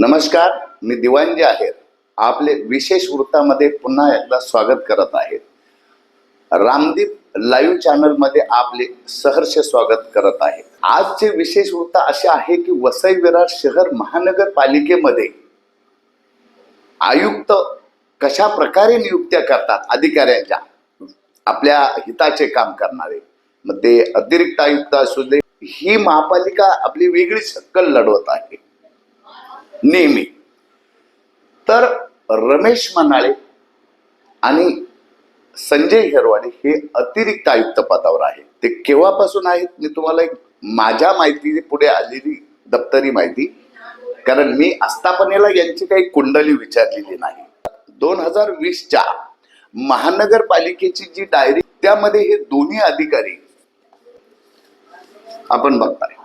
नमस्कार मी दिवांजी आहेर. आपले विशेष वृत्तामध्ये पुन्हा एकदा स्वागत करत आहे. रामदीप लाईव्ह चॅनलमध्ये आपले सहर्ष स्वागत करत आहे. आजचे विशेष वृत्त असे आहे की वसई विरार शहर महानगरपालिकेमध्ये आयुक्त कशा प्रकारे नियुक्त्या करतात अधिकाऱ्यांच्या? आपल्या हिताचे काम करणारे. मग ते अतिरिक्त आयुक्त असू दे ही महापालिका आपली वेगळी सक्कल लढवत आहे. नेहमी. तर रमेश मनाळे आणि संजय हेरवाडे हे अतिरिक्त आयुक्त पदावर आहे ते केव्हापासून आहेत? मी तुम्हाला एक माझ्या माहिती पुढे आलेली दप्तरी माहिती. कारण मी आस्थापनेला यांची काही कुंडली विचारलेली नाही. दोन हजार वीसच्या महानगरपालिकेची जी डायरी त्यामध्ये हे दोन्ही अधिकारी आपण बघताय.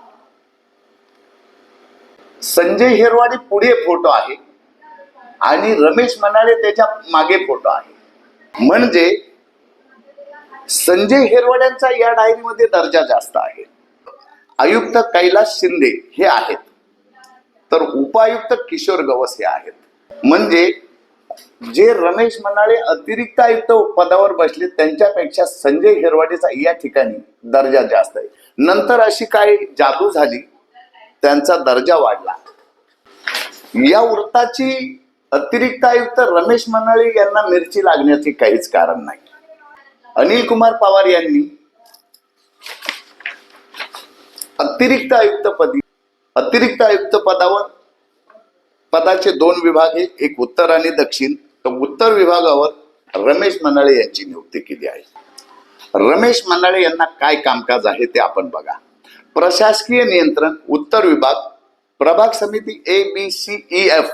संजय हेरवाडे पुढे फोटो आहे आणि रमेश म्हणाले त्याच्यामागे फोटो आहे. म्हणजे संजय हेरवाड्यांचा या डायरीमध्ये दर्जा जास्त आहे. आयुक्त कैलास शिंदे हे आहेत. तर उपायुक्त किशोर गवस हे आहेत. म्हणजे जे रमेश मनाळे अतिरिक्त आयुक्त पदावर बसले त्यांच्यापेक्षा संजय हेरवाडेचा या ठिकाणी दर्जा जास्त आहे. नंतर अशी काय जादू झाली? त्यांचा दर्जा वाढला. या वृत्ताची अतिरिक्त आयुक्त रमेश मनाळे यांना मिरची लागण्याचे काहीच कारण नाही. अनिल कुमार पवार यांनी अतिरिक्त आयुक्त पदी अतिरिक्त आयुक्त पदावर पदाचे दोन विभाग हे एक उत्तर आणि दक्षिण. तर उत्तर विभागावर रमेश मनाळे यांची नियुक्ती केली आहे. रमेश मनाळे यांना काय कामकाज आहे ते आपण बघा. प्रशासकीय नियंत्रण उत्तर विभाग प्रभाग समिती A B C E F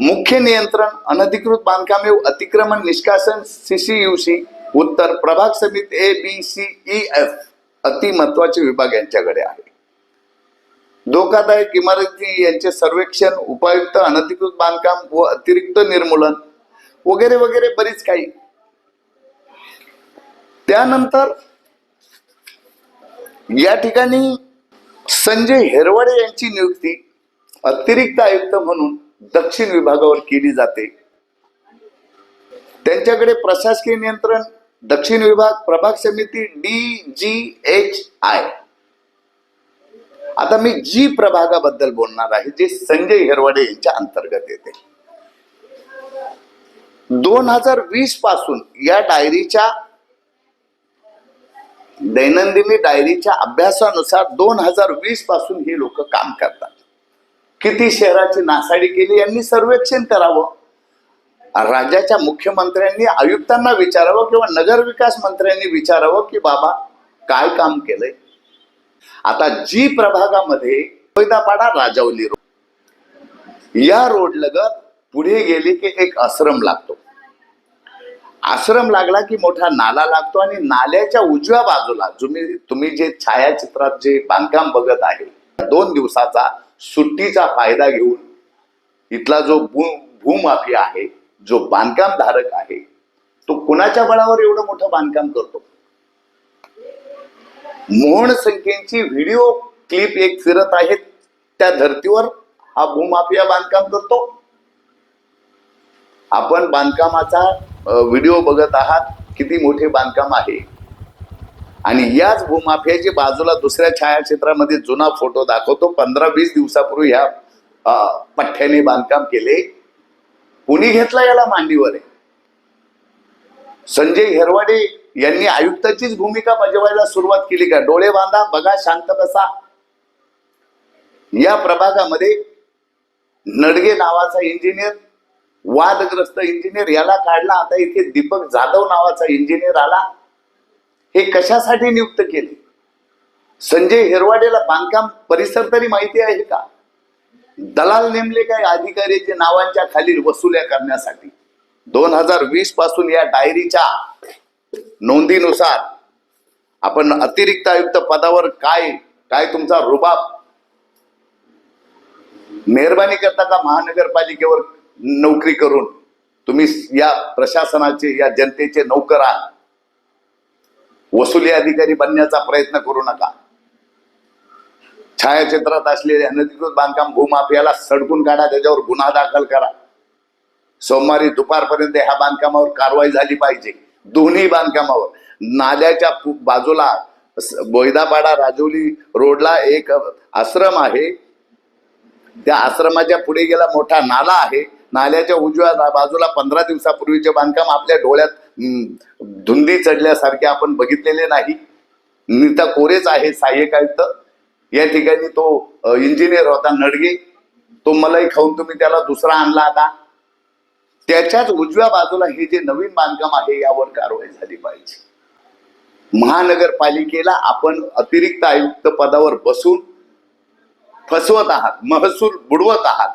मुख्य नियंत्रण अनधिकृत बांधकामे अतिक्रमण निष्कासन सीसीयूसी उत्तर प्रभाग समिती A B C E F अति महत्त्वाचे विभाग यांच्याकडे आहे. धोकादायक इमारती यांचे सर्वेक्षण उपायुक्त अनधिकृत बांधकाम व अतिरिक्त निर्मूलन वगैरे वगैरे बरीच काही. त्यानंतर या ठिकाणी संजय हेरवाडे यांची नियुक्ती अतिरिक्त आयुक्त म्हणून दक्षिण विभागावर केली जाते. त्यांच्याकडे प्रशासकीय नियंत्रण दक्षिण विभाग प्रभाग समिती डी जी एच आय. आता मी जी प्रभागाबद्दल बोलणार आहे जे संजय हेरवाडे यांच्या अंतर्गत येते. दोन हजार वीसपासून या डायरीच्या दैनंदिनी डायरीच्या अभ्यासानुसार दोन हजार वीसपासून ही लोक काम करतात. किती शहराची नासाडी केली यांनी सर्वेक्षण करावं. राज्याच्या मुख्यमंत्र्यांनी आयुक्तांना विचारावं किंवा नगर विकास मंत्र्यांनी विचारावं की बाबा काय काम केलंय? आता जी प्रभागामध्ये कोयदापाडा राजावली रोड. या रोड लगत पुढे गेले की एक आश्रम लागतो. आश्रम लागला की मोठा नाला लागतो आणि नाल्याच्या उजव्या बाजूला तुम्ही तुम्ही जे छायाचित्रात जे बांधकाम बघत आहे दोन दिवसाचा सुट्टीचा फायदा घेऊन इथला जो भू भूमाफी आहे जो बांधकाम धारक आहे तो कुणाच्या बळावर एवढं मोठं बांधकाम करतो? मोहन संख्येची व्हिडिओ क्लिप एक फिरत आहेत त्या धर्तीवर हा भूमाफिया बांधकाम करतो. आपण बांधकामाचा व्हिडिओ बघत आहात किती मोठे बांधकाम आहे. आणि याच भूमाफियाची बाजूला दुसऱ्या छायाचित्रामध्ये जुना फोटो दाखवतो. पंधरा वीस दिवसापूर्वी ह्या पठ्ठ्याने बांधकाम केले. कुणी घेतला याला मांडीवर? आहे संजय हेरवाडे यांनी आयुक्ताचीच भूमिका बजावायला सुरुवात केली का? डोळे बांधा बघा शांत बसा. या प्रभागामध्ये नडगे नावाचा इंजिनियर वादग्रस्त इंजिनियर याला काढला. आता इथे दीपक जाधव नावाचा इंजिनियर आला. हे कशासाठी नियुक्त केले? संजय हेरवाडेला बांधकाम परिसर तरी माहिती आहे का? दलाल नेमले काय अधिकाऱ्याच्या नावांच्या खाली वसुल्या करण्यासाठी? दोन हजार वीसपासून या डायरीच्या नोंदीनुसार आपण अतिरिक्त आयुक्त पदावर काय काय तुमचा रुबाब? मेहरबानी करता का महानगरपालिकेवर नोकरी करून तुम्ही या प्रशासनाचे या जनतेचे नौकर आहात. वसुली अधिकारी बनण्याचा प्रयत्न करू नका. छायाचित्रात असलेले अनधिकृत बांधकाम भूमाफियाला सडकून काढा त्याच्यावर गुन्हा दाखल करा. सोमवारी दुपारपर्यंत ह्या बांधकामावर कारवाई झाली पाहिजे. दोन्ही बांधकामावर. नाल्याच्या बाजूला बोयदापाडा राजोली रोडला एक आश्रम आहे. त्या आश्रमाच्या पुढे गेला मोठा नाला आहे. नाल्याच्या उजव्या बाजूला पंधरा दिवसापूर्वीचे बांधकाम आपल्या डोळ्यात धुंदी चढल्यासारखे आपण बघितलेले नाही. नीता कोरेच आहे सहाय्यक आयुक्त. या ठिकाणी तो इंजिनियर होता नडगे. तो मलाई खाऊन तुम्ही त्याला दुसरा आणला आता. त्याच्याच उजव्या बाजूला हे जे नवीन बांधकाम आहे यावर कारवाई झाली पाहिजे. महानगरपालिकेला आपण अतिरिक्त आयुक्त पदावर बसून फसवत आहात महसूल बुडवत आहात.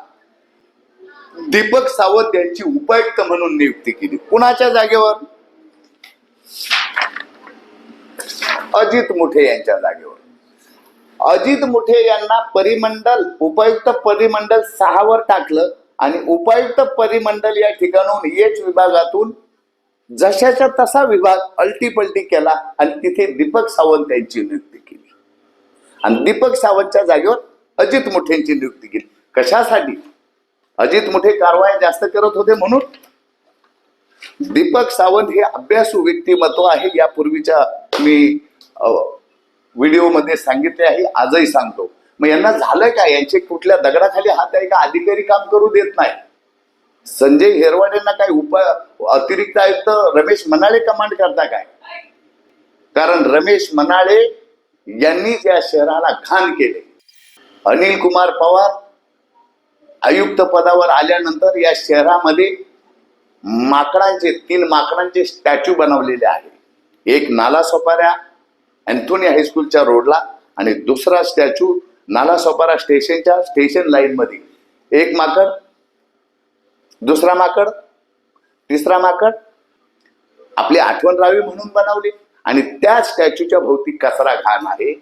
दीपक सावंत यांची उपायुक्त म्हणून नियुक्ती केली. कुणाच्या जागेवर? अजित मुठे यांच्या जागेवर. अजित मुठे यांना परिमंडल उपायुक्त परिमंडल सहावर टाकलं आणि उपायुक्त परिमंडल या ठिकाणून एच विभागातून जशाचा तसा विभाग अल्टीपल्टी केला आणि तिथे दीपक सावंत यांची नियुक्ती केली. आणि दीपक सावंतच्या जागेवर अजित मुठेंची नियुक्ती केली. कशासाठी? अजित मोठे कारवाया जास्त करत होते म्हणून. दीपक सावंत हे अभ्यासू व्यक्तिमत्व आहे यापूर्वीच्या मी व्हिडिओमध्ये सांगितले आहे आजही सांगतो. मग यांना झालं काय? यांचे कुठल्या दगडाखाली हात आहे का? अधिकारी काम करू देत नाही. संजय हेरवाड यांना काय उपाय अतिरिक्त आयुक्त रमेश मनाळे कमांड करता काय? कारण रमेश मनाळे यांनी त्या शहराला घाण केले. अनिल कुमार पवार आयुक्त पदावर आल्यानंतर या शहरामध्ये माकडांचे तीन माकडांचे स्टॅच्यू बनवलेले आहे एक नाला सोपाऱ्या अँथोनी हायस्कूलच्या रोडला आणि दुसरा स्टॅच्यू नाला सोपारा स्टेशनच्या स्टेशन लाईन मध्ये एक माकड दुसरा माकड तिसरा माकड आपली आठवण राहावी म्हणून बनवली. आणि त्या स्टॅच्यूच्या भोवती कचरा घाण आहे.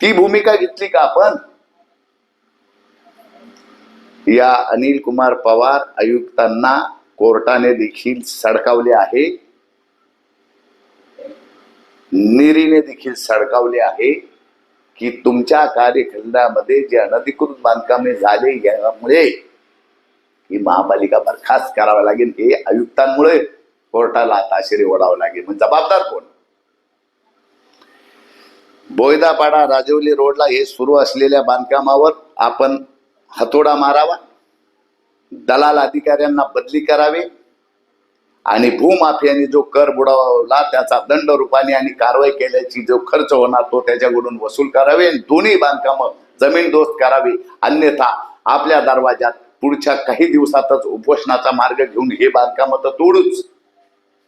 ती भूमिका घेतली का आपण? या अनिल कुमार पवार आयुक्तांना कोर्टाने देखील सडकावले आहे. निरीने देखील सडकावले आहे की तुमच्या कार्यखंडामध्ये जे अनधिकृत बांधकामे झाले यामुळे ही महापालिका बरखास्त करावा लागेल हे आयुक्तांमुळे कोर्टाला ताशेरे ओढावं लागेल. मग जबाबदार कोण? बोयदापाडा राजवली रोडला हे सुरू असलेल्या बांधकामावर आपण हातोडा मारावा. दलाल अधिकाऱ्यांना बदली करावी. आणि भूमाफियाने जो कर बुडवला त्याचा दंड रूपाने आणि कारवाई केल्याची जो खर्च होणार तो त्याच्याकडून वसूल करावे. आणि दोन्ही बांधकामं जमीन दोस्त करावी. अन्यथा आपल्या दरवाजात पुढच्या काही दिवसातच उपोषणाचा मार्ग घेऊन हे बांधकामं तर तोडूच.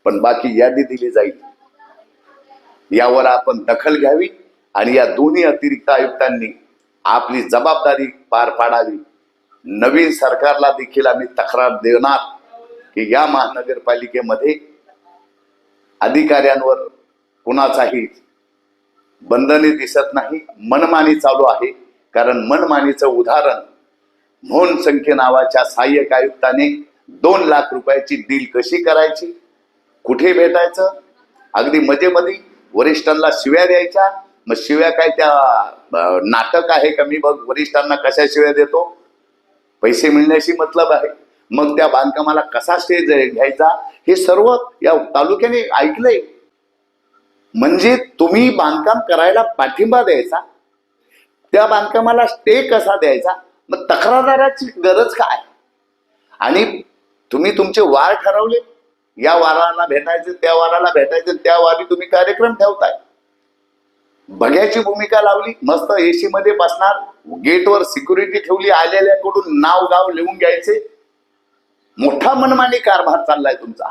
पण बाकी यादी दिली जाईल. यावर आपण दखल घ्यावी. आणि या दोन्ही अतिरिक्त आयुक्तांनी आपली जबाबदारी पार पाडावी. नवीन सरकारला देखील आम्ही तक्रार देणार की या महानगरपालिकेमध्ये अधिकाऱ्यांवर कुणाचाही बंधने दिसत नाही मनमानी चालू आहे. कारण मनमानीचं उदाहरण मोहन संख्ये नावाच्या सहाय्यक आयुक्ताने दोन लाख रुपयाची डील कशी करायची कुठे भेटायचं अगदी मजेमध्ये वरिष्ठांना शिव्या द्यायच्या मग शिव्या काय त्या नाटक आहे का? मी बघ वरिष्ठांना कशा शिव्या देतो? पैसे मिळण्याशी मतलब आहे. मग त्या बांधकामाला कसा स्टेज घ्यायचा? हे सर्व या तालुक्याने ऐकलंय. म्हणजे तुम्ही बांधकाम करायला पाठिंबा द्यायचा. त्या बांधकामाला स्टे कसा द्यायचा? मग तक्रारदाराची गरज काय? आणि तुम्ही तुमचे वार ठरवले. या वाराला भेटायचे त्या वाराला भेटायचे त्या वारी तुम्ही कार्यक्रम ठेवताय. बघ्याची भूमिका लावली मस्त एसी मध्ये बसणार गेटवर सिक्युरिटी ठेवली आलेल्याकडून नाव गाव लिहून घ्यायचे. मोठा मनमानी कारभार चाललाय तुमचा.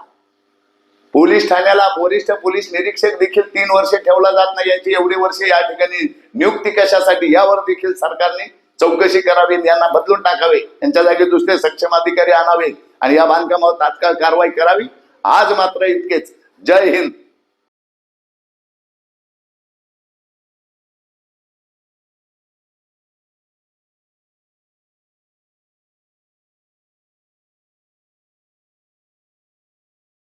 पोलीस ठाण्याला वरिष्ठ पोलीस निरीक्षक देखील तीन वर्ष ठेवला जात नाही याची एवढी वर्ष या ठिकाणी नियुक्ती कशासाठी यावर देखील सरकारने चौकशी करावी यांना बदलून टाकावे यांच्या जागी दुसरे सक्षम अधिकारी आणावे आणि या बांधकामावर तात्काळ कारवाई करावी. आज मात्र इतकेच. जय हिंद.